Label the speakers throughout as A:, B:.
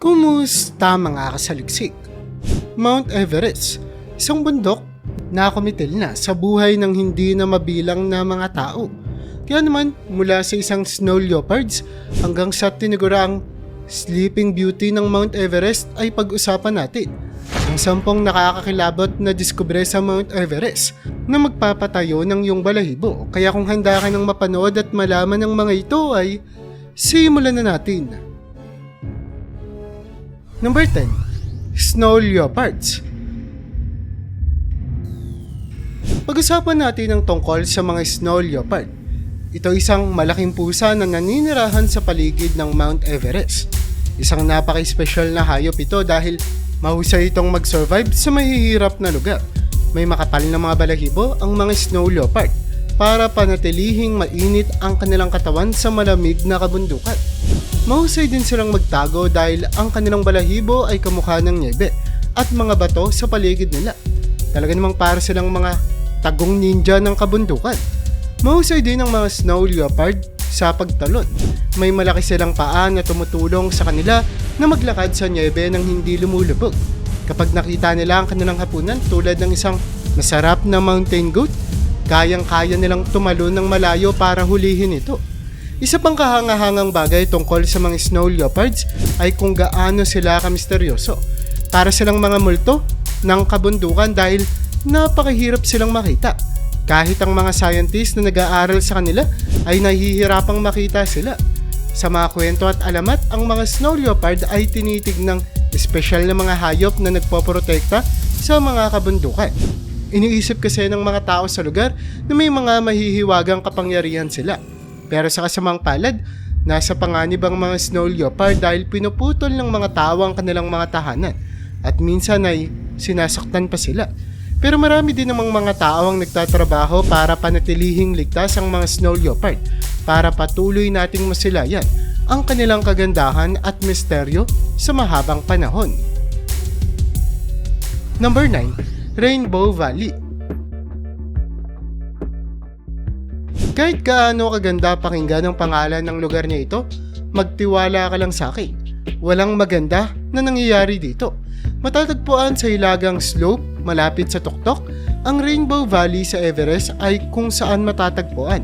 A: Kumusta mga kasaliksik? Mount Everest, isang bundok na kumitil na sa buhay ng hindi na mabilang na mga tao. Kaya naman, mula sa isang snow leopards hanggang sa tinigurang Sleeping Beauty ng Mount Everest ay pag-usapan natin. Ang sampung nakakakilabot na diskubre sa Mount Everest na magpapatayo ng iyong balahibo. Kaya kung handa ka ng mapanood at malaman ng mga ito ay simulan na natin. Number 10. Snow Leopards Pag-usapan natin ang tungkol sa mga snow leopard. Ito isang malaking pusa na naninirahan sa paligid ng Mount Everest. Isang napaka-espesyal na hayop ito dahil mahusay itong mag-survive sa mahihirap na lugar. May makapal na mga balahibo ang mga snow leopard para panatilihing mainit ang kanilang katawan sa malamig na kabundukan. Mahusay din silang magtago dahil ang kanilang balahibo ay kamukha ng niebe at mga bato sa paligid nila. Talaga namang para silang mga tagong ninja ng kabundukan. Mahusay din ang mga snow leopard sa pagtalon. May malaki silang paa na tumutulong sa kanila na maglakad sa niebe nang hindi lumulubog. Kapag nakita nila ang kanilang hapunan tulad ng isang masarap na mountain goat, kayang-kaya nilang tumalon ng malayo para hulihin ito. Isa pang kahangahangang bagay tungkol sa mga snow leopards ay kung gaano sila kamisteryoso. Para silang mga multo ng kabundukan dahil napakahirap silang makita. Kahit ang mga scientists na nag-aaral sa kanila ay nahihirapang makita sila. Sa mga kwento at alamat, ang mga snow leopard ay tinitignang espesyal na mga hayop na nagpoprotekta sa mga kabundukan. Iniisip kasi ng mga tao sa lugar na may mga mahihiwagang kapangyarihan sila. Pero sa kasamang palad, nasa panganib ang mga snow leopard dahil pinuputol ng mga tao ang kanilang mga tahanan at minsan ay sinasaktan pa sila. Pero marami din namang mga tao ang nagtatrabaho para panatilihing ligtas ang mga snow leopard para patuloy nating masilayan ang kanilang kagandahan at misteryo sa mahabang panahon. Number 9. Rainbow Valley Kahit gaano kaganda pakinggan ang pangalan ng lugar niya ito, magtiwala ka lang sa akin. Walang maganda na nangyayari dito. Matatagpuan sa hilagang slope malapit sa tuktok, ang Rainbow Valley sa Everest ay kung saan matatagpuan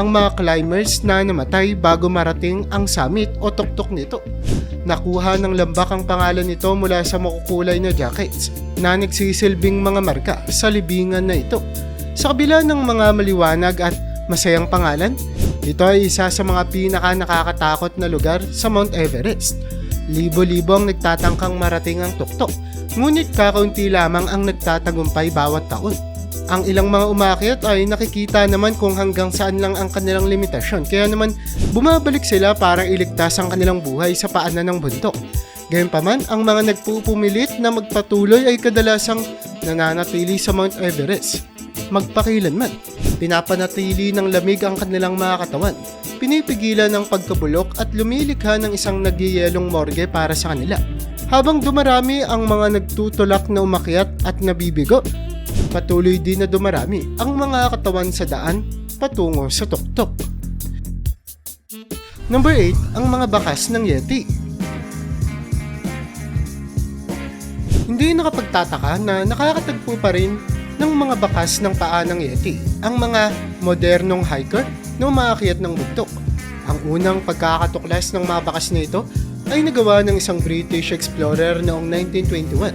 A: ang mga climbers na namatay bago marating ang summit o tuktok nito. Nakuha ng lambak ang pangalan nito mula sa makukulay na jackets na nagsisilbing mga marka sa libingan na ito. Sa kabila ng mga maliwanag at masayang pangalan, ito ay isa sa mga pinaka nakakatakot na lugar sa Mount Everest. Libo-libo ang nagtatangkang marating ang tuktok, ngunit kakaunti lamang ang nagtatagumpay bawat taon. Ang ilang mga umakyat ay nakikita naman kung hanggang saan lang ang kanilang limitasyon, kaya naman bumabalik sila para iligtas ang kanilang buhay sa paanan ng bundok. Gayunpaman, ang mga nagpupumilit na magpatuloy ay kadalasang nananatili sa Mount Everest. Magpakilanman, pinapanatili ng lamig ang kanilang mga katawan, pinipigilan ng pagkabulok at lumilikha ng isang nagyayelong morgue para sa kanila. Habang dumarami ang mga nagtutulak na umakyat at nabibigo, patuloy din na dumarami ang mga katawan sa daan patungo sa tuktok. Number 8, ang mga bakas ng Yeti. Hindi nakapagtataka na nakakatagpo pa rin ng mga bakas ng paa ng Yeti ang mga modernong hiker na umaakyat ng bundok. Ang unang pagkakatuklas ng mga bakas na ito ay nagawa ng isang British explorer noong 1921.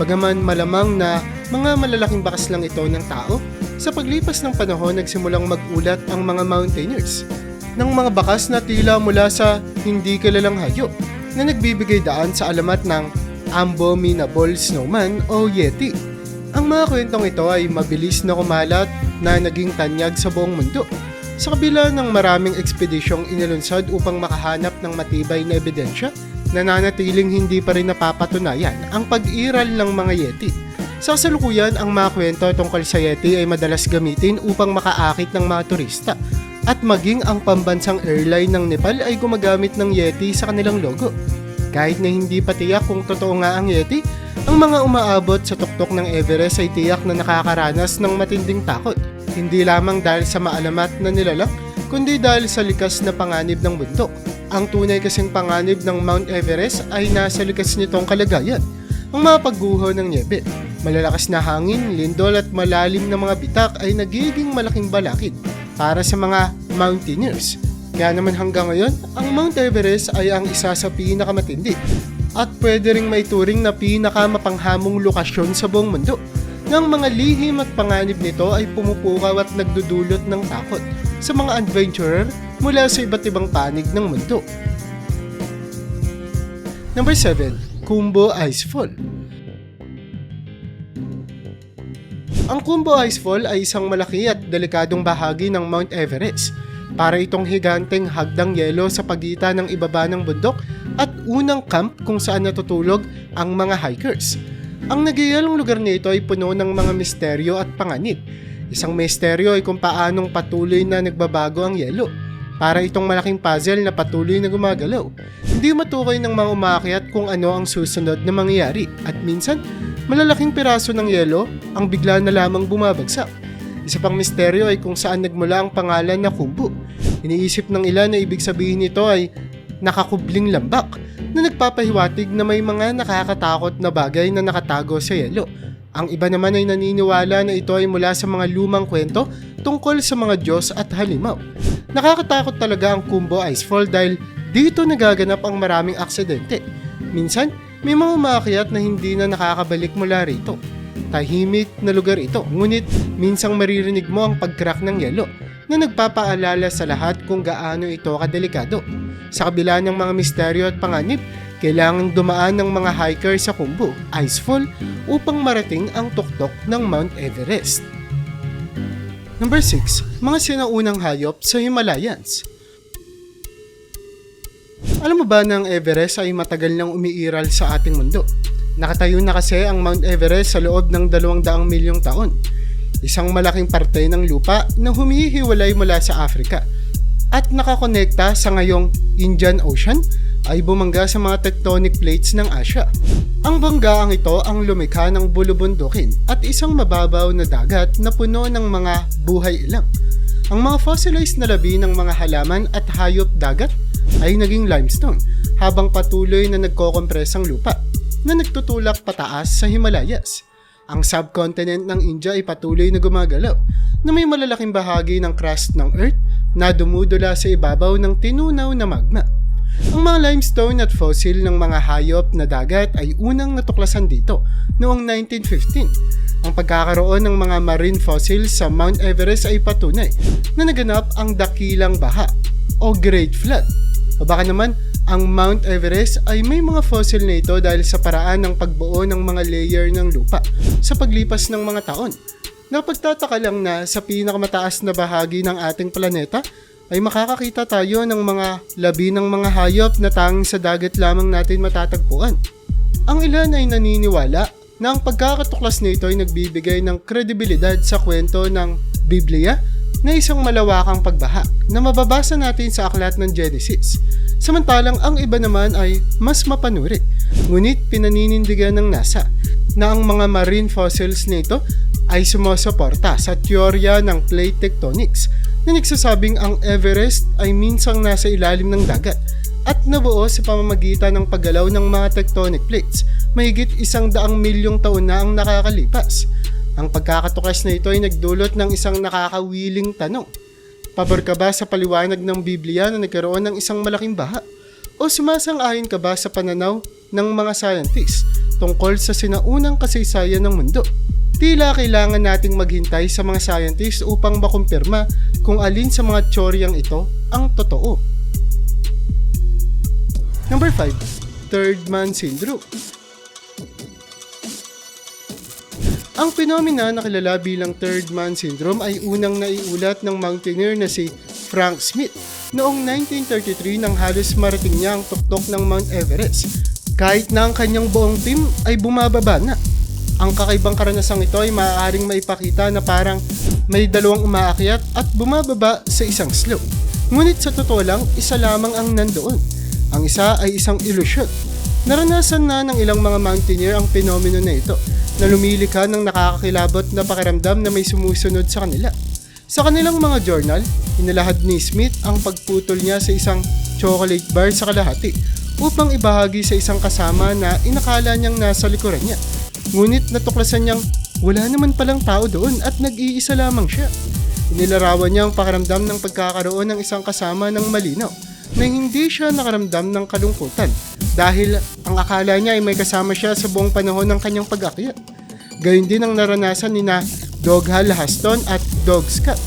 A: Bagaman malamang na mga malalaking bakas lang ito ng tao, sa paglipas ng panahon nagsimulang magulat ang mga mountaineers ng mga bakas na tila mula sa hindi kilalang hayop na nagbibigay daan sa alamat ng Abominable Snowman o Yeti. Ang mga kwentong ito ay mabilis na kumalat na naging tanyag sa buong mundo. Sa kabila ng maraming ekspedisyong inilunsad upang makahanap ng matibay na ebidensya, nananatiling hindi pa rin napapatunayan ang pag-iral ng mga Yeti. Sa kasalukuyan, ang mga kwento tungkol sa Yeti ay madalas gamitin upang makaakit ng mga turista at maging ang pambansang airline ng Nepal ay gumagamit ng Yeti sa kanilang logo. Kahit na hindi pa tiyak kung totoo nga ang Yeti, ang mga umaabot sa tuktok ng Everest ay tiyak na nakakaranas ng matinding takot. Hindi lamang dahil sa maalamat na nilalak, kundi dahil sa likas na panganib ng bundok. Ang tunay kasing panganib ng Mount Everest ay nasa likas nitong kalagayan. Ang mga pagguho ng niebe, malalakas na hangin, lindol at malalim na mga bitak ay nagiging malaking balakid para sa mga mountaineers. Kaya naman hanggang ngayon, ang Mount Everest ay ang isa sa pinakamatindi at pwede ring maituring na pinakamapanghamong lokasyon sa buong mundo. Ng mga lihim at panganib nito ay pumupukaw at nagdudulot ng takot sa mga adventurer mula sa iba't ibang panig ng mundo. Number 7. Kumbo Icefall Ang Kumbo Icefall ay isang malaki at delikadong bahagi ng Mount Everest para itong higanteng hagdang yelo sa pagitan ng ibaba ng bundok at unang camp kung saan natutulog ang mga hikers. Ang nagyayalong lugar nito ay puno ng mga misteryo at panganib. Isang misteryo ay kung paanong patuloy na nagbabago ang yelo para itong malaking puzzle na patuloy na gumagalaw. Hindi matukoy ng mga umakyat kung ano ang susunod na mangyayari at minsan malalaking piraso ng yelo ang bigla na lamang bumabagsak. Isa pang misteryo ay kung saan nagmula ang pangalan na Kumbu. Iniisip ng ilan na ibig sabihin nito ay nakakubling lambak na nagpapahiwatig na may mga nakakatakot na bagay na nakatago sa yelo. Ang iba naman ay naniniwala na ito ay mula sa mga lumang kwento tungkol sa mga Diyos at halimaw. Nakakatakot talaga ang Kumbo Icefall dahil dito nagaganap ang maraming aksidente. Minsan, may mga umakyat na hindi na nakakabalik mula rito. Tahimik na lugar ito, ngunit minsang maririnig mo ang pag-crack ng yelo na nagpapaalala sa lahat kung gaano ito kadelikado. Sa kabila ng mga misteryo at panganib, kailangang dumaan ng mga hiker sa Kumbu, Icefall, upang marating ang tuktok ng Mount Everest. Number 6. Mga sinaunang hayop sa Himalayas. Alam mo ba na ang Everest ay matagal nang umiiral sa ating mundo? Nakatayo na kasi ang Mount Everest sa loob ng 200 milyong taon. Isang malaking parte ng lupa na humihiwalay mula sa Africa at nakakonekta sa ngayong Indian Ocean ay bumangga sa mga tectonic plates ng Asia. Ang banggaang ito ang lumikha ng bulubundukin at isang mababaw na dagat na puno ng mga buhay ilang. Ang mga fossilized na labi ng mga halaman at hayop dagat ay naging limestone habang patuloy na nagkokompres ang lupa na nagtutulak pataas sa Himalayas. Ang subcontinent ng India ay patuloy na gumagalaw na may malalaking bahagi ng crust ng Earth na dumudula sa ibabaw ng tinunaw na magma. Ang mga limestone at fossil ng mga hayop na dagat ay unang natuklasan dito noong 1915. Ang pagkakaroon ng mga marine fossils sa Mount Everest ay patunay na naganap ang dakilang baha o Great Flood. O baka naman, ang Mount Everest ay may mga fossil na ito dahil sa paraan ng pagbuo ng mga layer ng lupa sa paglipas ng mga taon. Napagtataka lang na sa pinakamataas na bahagi ng ating planeta ay makakakita tayo ng mga labi ng mga hayop na tanging sa dagat lamang natin matatagpuan. Ang ilan ay naniniwala na ang pagkakatuklas nito ay nagbibigay ng kredibilidad sa kwento ng Biblia na isang malawakang pagbaha na mababasa natin sa aklat ng Genesis. Samantalang ang iba naman ay mas mapanuri, ngunit pinaninindigan ng NASA na ang mga marine fossils nito ay sumusuporta sa teorya ng plate tectonics na nagsasabing ang Everest ay minsang nasa ilalim ng dagat at nabuo sa pamamagitan ng paggalaw ng mga tectonic plates mahigit isang daang milyong taon na ang nakakalipas. Ang pagkakatuklas na ito ay nagdulot ng isang nakakawiling tanong. Pabor ka ba sa paliwanag ng Biblia na nagkaroon ng isang malaking baha? O sumasang-ayon ka ba sa pananaw ng mga scientists tungkol sa sinaunang kasaysayan ng mundo? Tila kailangan nating maghintay sa mga scientists upang makumpirma kung alin sa mga tsoryang ito ang totoo. Number 5. Third Man Syndrome Ang phenomena na kilala bilang Third Man Syndrome ay unang naiulat ng mountaineer na si Frank Smith noong 1933 nang halos marating niya ang tuktok ng Mount Everest kahit na ang kanyang buong team ay bumababa na. Ang kakaibang karanasang ito ay maaaring maipakita na parang may dalawang umaakyat at bumababa sa isang slope. Ngunit sa totoo lang, isa lamang ang nandoon. Ang isa ay isang ilusyon. Naranasan na ng ilang mga mountaineer ang fenomeno na ito na lumilika ng nakakakilabot na pakiramdam na may sumusunod sa kanila. Sa kanilang mga journal, inalahad ni Smith ang pagputol niya sa isang chocolate bar sa kalahati upang ibahagi sa isang kasama na inakala niyang nasa likuran niya. Ngunit natuklasan niyang wala naman palang tao doon at nag-iisa lamang siya. Inilarawan niya ang pakaramdam ng pagkakaroon ng isang kasama ng malinaw na hindi siya nakaramdam ng kalungkutan dahil ang akala niya ay may kasama siya sa buong panahon ng kanyang pag-akyat. Gayun din ang naranasan ni na Doghal Haston at Dog Scott,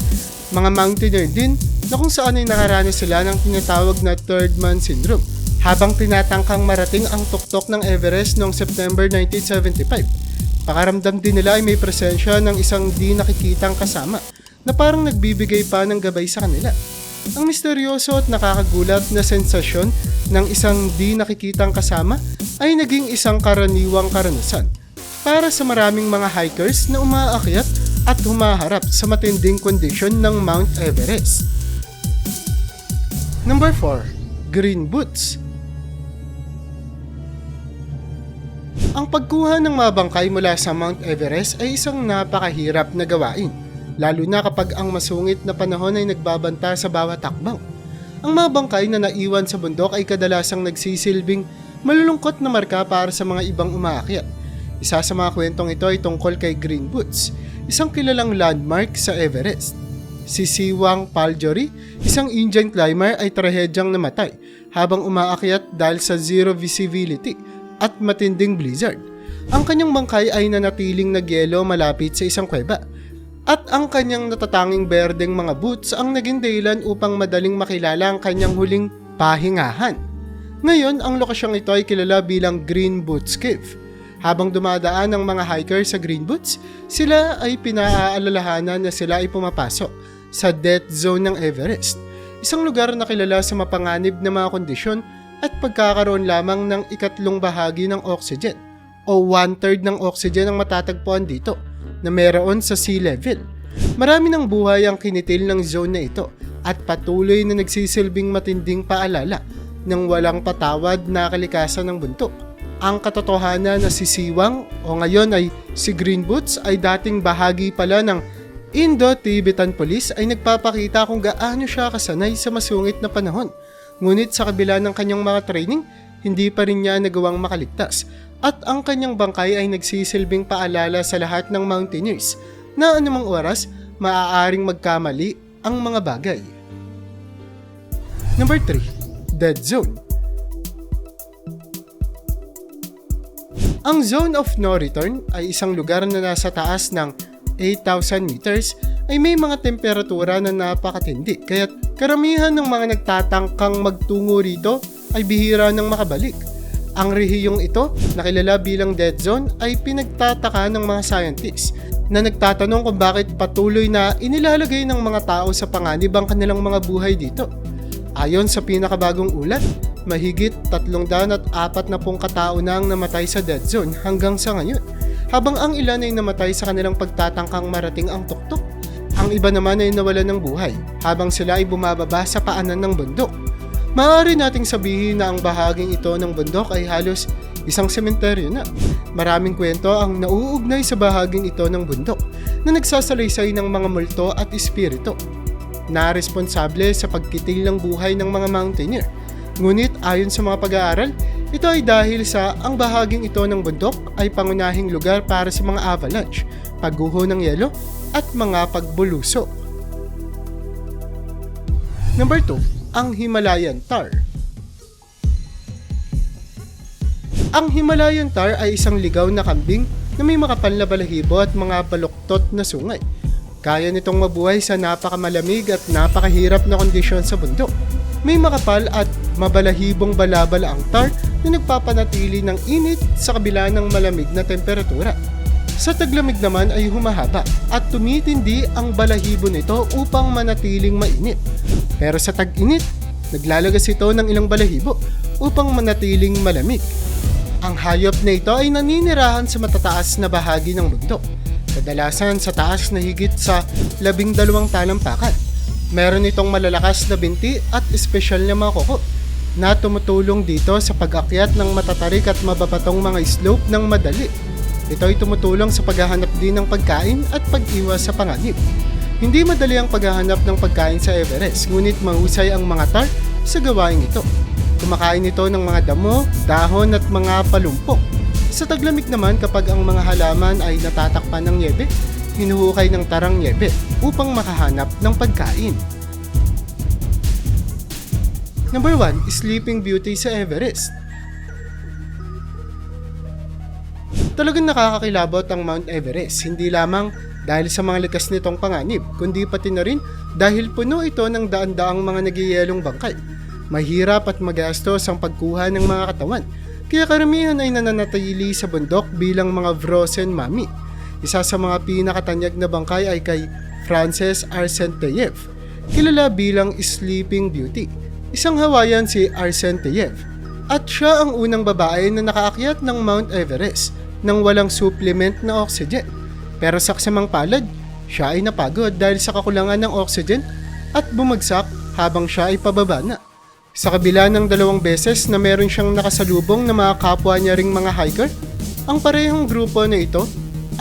A: mga mountaineer din na kung saan ay nakaranas sila ng tinatawag na third man syndrome habang tinatangkang marating ang tuktok ng Everest noong September 1975. Pakaramdam din nila ay may presensya ng isang di nakikitang kasama na parang nagbibigay pa ng gabay sa kanila. Ang misteryoso at nakakagulat na sensasyon ng isang di nakikitang kasama ay naging isang karaniwang karanasan para sa maraming mga hikers na umaakyat at humaharap sa matinding kondisyon ng Mount Everest. Number 4. Green Boots Ang pagkuha ng mga bangkay mula sa Mount Everest ay isang napakahirap na gawain, lalo na kapag ang masungit na panahon ay nagbabanta sa bawat takbang. Ang mga bangkay na naiwan sa bundok ay kadalasang nagsisilbing malulungkot na marka para sa mga ibang umaakyat. Isa sa mga kwentong ito ay tungkol kay Green Boots, isang kilalang landmark sa Everest. Si Siwang Paljori, isang Indian climber ay trahedyang namatay habang umaakyat dahil sa zero visibility at matinding blizzard. Ang kanyang bangkay ay nanatiling nagyelo malapit sa isang kuweba at ang kanyang natatanging berdeng mga boots ang naging dahilan upang madaling makilala ang kanyang huling pahingahan. Ngayon, ang lokasyong ito ay kilala bilang Green Boots Cave. Habang dumadaan ang mga hiker sa Green Boots, sila ay pinaaalalahanan na sila ay pumapasok sa death zone ng Everest. Isang lugar na kilala sa mapanganib na mga kondisyon at pagkakaroon lamang ng ikatlong bahagi ng oxygen o one-third ng oxygen ang matatagpuan dito na meron sa sea level. Marami ng buhay ang kinitil ng zone na ito at patuloy na nagsisilbing matinding paalala ng walang patawad na kalikasan ng bundok. Ang katotohanan na si Siwang o ngayon ay si Green Boots ay dating bahagi pala ng Indo-Tibetan Police ay nagpapakita kung gaano siya kasanay sa masungit na panahon. Ngunit sa kabila ng kanyang mga training, hindi pa rin niya nagawang makaligtas at ang kanyang bangkay ay nagsisilbing paalala sa lahat ng mountaineers na anumang oras maaaring magkamali ang mga bagay. Number 3. Dead Zone Ang Zone of No Return ay isang lugar na nasa taas ng 8,000 meters ay may mga temperatura na napakatindi kaya't karamihan ng mga nagtatangkang magtungo rito ay bihira ng makabalik. Ang rehiyong ito, na kilala bilang dead zone, ay pinagtataka ng mga scientists na nagtatanong kung bakit patuloy na inilalagay ng mga tao sa panganib ang kanilang mga buhay dito. Ayon sa pinakabagong ulat, mahigit 340 na pong katao na ang namatay sa dead zone hanggang sa ngayon, habang ang ilan ay namatay sa kanilang pagtatangkang marating ang tuktok. Ang iba naman ay nawalan ng buhay habang sila ay bumababa sa paanan ng bundok. Maaari nating sabihin na ang bahaging ito ng bundok ay halos isang sementeryo na. Maraming kwento ang nauugnay sa bahaging ito ng bundok na nagsasalaysay ng mga multo at espiritu na responsable sa pagkitil ng buhay ng mga mountaineer. Ngunit ayon sa mga pag-aaral, ito ay dahil sa ang bahaging ito ng bundok ay pangunahing lugar para sa mga avalanche, pagguho ng yelo, at mga pagbulusok. Number 2 ang Himalayan Tar. Ang Himalayan Tar ay isang ligaw na kambing na may makapal na balahibo at mga baluktot na sungay. Kaya nitong mabuhay sa napakamalamig at napakahirap na kondisyon sa bundok. May makapal at mabalahibong balabal ang tar na nagpapanatili ng init sa kabila ng malamig na temperatura. Sa taglamig naman ay humahaba at tumitindi ang balahibo nito upang manatiling mainit. Pero sa tag-init, naglalagas ito ng ilang balahibo upang manatiling malamig. Ang hayop na ito ay naninirahan sa matataas na bahagi ng bundok, kadalasan sa taas na higit sa labing dalawang talampakan. Meron itong malalakas na binti at espesyal na mga kuko na tumutulong dito sa pag-akyat ng matatarik at mababatong mga slope ng madali ito ay tumutulong sa paghahanap din ng pagkain at pag-iwas sa panganib. Hindi madali ang paghahanap ng pagkain sa Everest, ngunit mahusay ang mga tar sa gawaing ito. Kumakain ito ng mga damo, dahon at mga palumpok. Sa taglamig naman kapag ang mga halaman ay natatakpan ng niebe, hinuhukay ng tarang niebe upang makahanap ng pagkain. Number 1, Sleeping Beauty sa Everest. Talagang nakakakilabot ang Mount Everest, hindi lamang dahil sa mga likas nitong panganib, kundi pati na rin dahil puno ito ng daan-daang mga nagyayelong bangkay. Mahirap at magastos ang pagkuha ng mga katawan, kaya karamihan ay nananatili sa bundok bilang mga frozen mummy. Isa sa mga pinakatanyag na bangkay ay kay Frances Arsenteyev, kilala bilang Sleeping Beauty. Isang Hawaiian si Arsenteyev at siya ang unang babae na nakaakyat ng Mount Everest nang walang supplement na oxygen. Pero sa kasamang palad, siya ay napagod dahil sa kakulangan ng oxygen at bumagsak habang siya ay pababa na. Sa kabila ng dalawang beses na meron siyang nakasalubong na mga kapwa niya ring mga hiker, ang parehong grupo na ito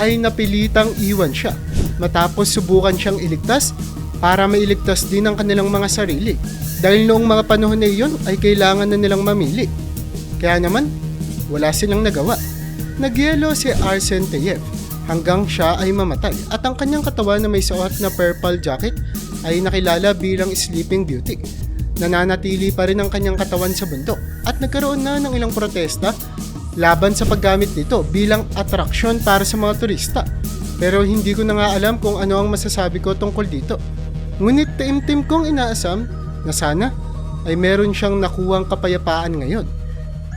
A: ay napilitang iwan siya matapos subukan siyang iligtas para mailigtas din ang kanilang mga sarili dahil noong mga panahon na iyon ay kailangan na nilang mamili. Kaya naman, wala silang nagawa. Nagyelo si Arsen Teyev hanggang siya ay mamatay at ang kanyang katawan na may suot na purple jacket ay nakilala bilang Sleeping Beauty. Nananatili pa rin ang kanyang katawan sa bundok at nagkaroon na ng ilang protesta laban sa paggamit nito bilang atraksyon para sa mga turista. Pero hindi ko na nga alam kung ano ang masasabi ko tungkol dito. Ngunit taimtim kong inaasam na sana ay meron siyang nakuwang kapayapaan ngayon.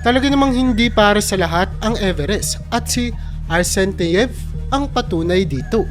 A: Talaga namang hindi para sa lahat ang Everest at si Arsenteyev ang patunay dito.